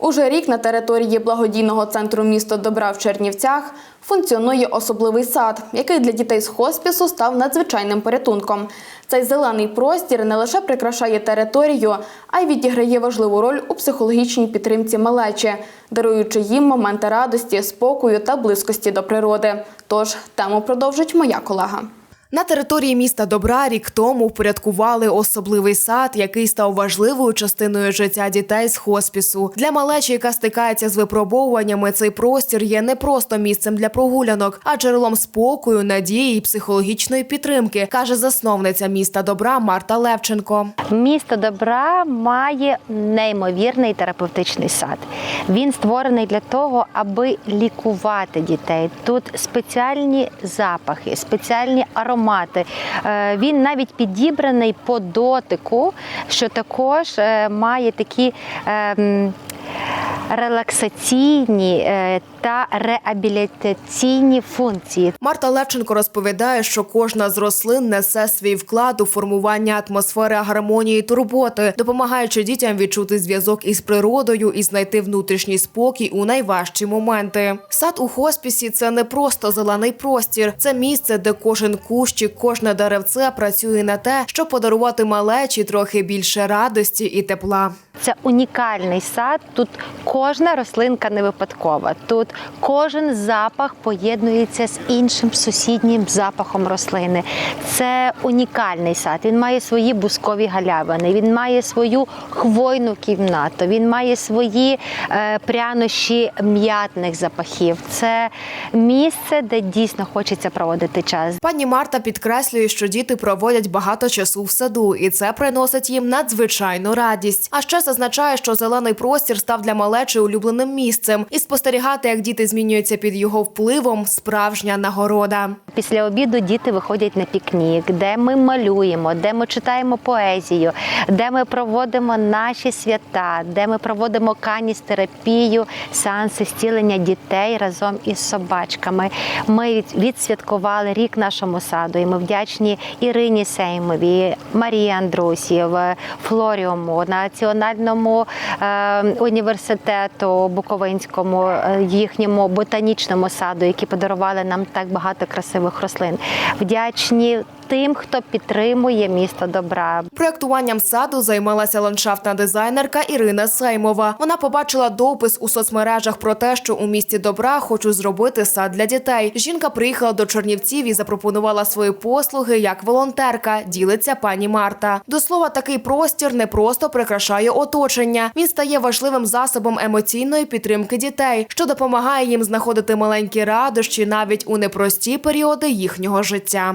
Уже рік на території благодійного центру місто Добра в Чернівцях функціонує особливий сад, який для дітей з хоспісу став надзвичайним порятунком. Цей зелений простір не лише прикрашає територію, а й відіграє важливу роль у психологічній підтримці малечі, даруючи їм моменти радості, спокою та близькості до природи. Тож тему продовжить моя колега. На території міста Добра рік тому впорядкували особливий сад, який став важливою частиною життя дітей з хоспісу. Для малечі, яка стикається з випробовуваннями, цей простір є не просто місцем для прогулянок, а джерелом спокою, надії і психологічної підтримки, каже засновниця міста Добра Марта Левченко. Місто добра має неймовірний терапевтичний сад. Він створений для того, аби лікувати дітей. Тут спеціальні запахи, спеціальні аромати. Е, Він навіть підібраний по дотику, що також е, має такі. Релаксаційні е, та реабілітаційні функції. Марта Левченко розповідає, що кожна з рослин несе свій вклад у формування атмосфери гармонії турботи, допомагаючи дітям відчути зв'язок із природою і знайти внутрішній спокій у найважчі моменти. Сад у хоспісі це не просто зелений простір, це місце, де кожен кущик, кожне деревце працює на те, щоб подарувати малечі трохи більше радості і тепла. Це унікальний сад. Тут кожна рослинка не випадкова. Тут кожен запах поєднується з іншим сусіднім запахом рослини. Це унікальний сад. Він має свої бускові галявини, він має свою хвойну кімнату, він має свої е, прянощі м'ятних запахів. Це місце, де дійсно хочеться проводити час. Пані Марта підкреслює, що діти проводять багато часу в саду, і це приносить їм надзвичайну радість. А ще зазначає, що зелений простір став для малечі улюбленим місцем, і спостерігати, як діти змінюються під його впливом, справжня нагорода. Після обіду діти виходять на пікнік, де ми малюємо, де ми читаємо поезію, де ми проводимо наші свята, де ми проводимо каністерапію, сеанси зцілення дітей разом із собачками. Ми відсвяткували рік нашому саду, і ми вдячні Ірині Сеймові, Марії Андрусів, Флоріуму, Національному е, університету Буковинському, е, їхньому ботанічному саду, які подарували нам так багато красивих рослин. Вдячні тим, хто підтримує місто добра. Проектуванням саду займалася ландшафтна дизайнерка Ірина Сеймова. Вона побачила допис у соцмережах про те, що у місті добра хочуть зробити сад для дітей. Жінка приїхала до Чернівців і запропонувала свої послуги як волонтерка. Ділиться пані Марта. До слова, такий простір не просто прикрашає оточення. Він стає важливим засобом емоційної підтримки дітей, що допомагає їм знаходити маленькі радощі навіть у непрості періоди їхнього життя.